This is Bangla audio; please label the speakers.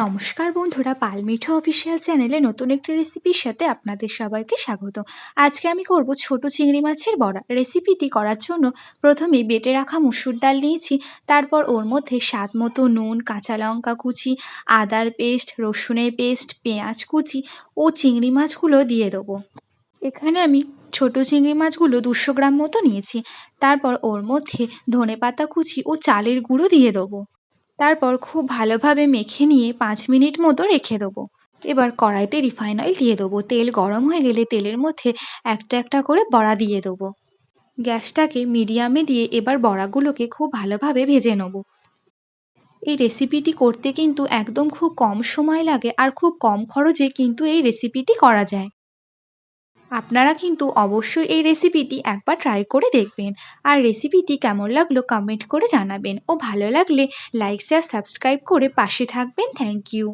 Speaker 1: নমস্কার বন্ধুরা পালমিঠো অফিসিয়াল চ্যানেলে নতুন একটি রেসিপির সাথে আপনাদের সবাইকে স্বাগত। আজকে আমি করব ছোট চিংড়ি মাছের বড়া। রেসিপিটি করার জন্য প্রথমে বেটে রাখা মুসুর ডাল নিয়েছি, তারপর ওর মধ্যে স্বাদ মতো নুন, কাঁচা লঙ্কা কুচি, আদার পেস্ট, রসুনের পেস্ট, পেঁয়াজ কুচি ও চিংড়ি মাছগুলো দিয়ে দেবো। এখানে আমি ছোট চিংড়ি মাছগুলো দুশো গ্রাম মতো নিয়েছি, তারপর ওর মধ্যে ধনেপাতা কুচি ও চালের গুঁড়ো দিয়ে দেবো। তারপর খুব ভালোভাবে মেখে নিয়ে পাঁচ মিনিট মতো রেখে দেবো। এবার কড়াইতে রিফাইন অয়েল দিয়ে দেবো। তেল গরম হয়ে গেলে তেলের মধ্যে একটা একটা করে বড়া দিয়ে দেবো। গ্যাসটাকে মিডিয়ামে দিয়ে এবার বড়াগুলোকে খুব ভালোভাবে ভেজে নেব। এই রেসিপিটি করতে কিন্তু একদম খুব কম সময় লাগে আর খুব কম খরচে কিন্তু এই রেসিপিটি করা যায়। আপনারা কিন্তু অবশ্যই এই রেসিপিটি একবার ট্রাই করে দেখবেন। আর রেসিপিটি কেমন লাগল কমেন্ট করে জানাবেন। ও ভালো লাগলে লাইক শেয়ার সাবস্ক্রাইব করে পাশে থাকবেন। Thank you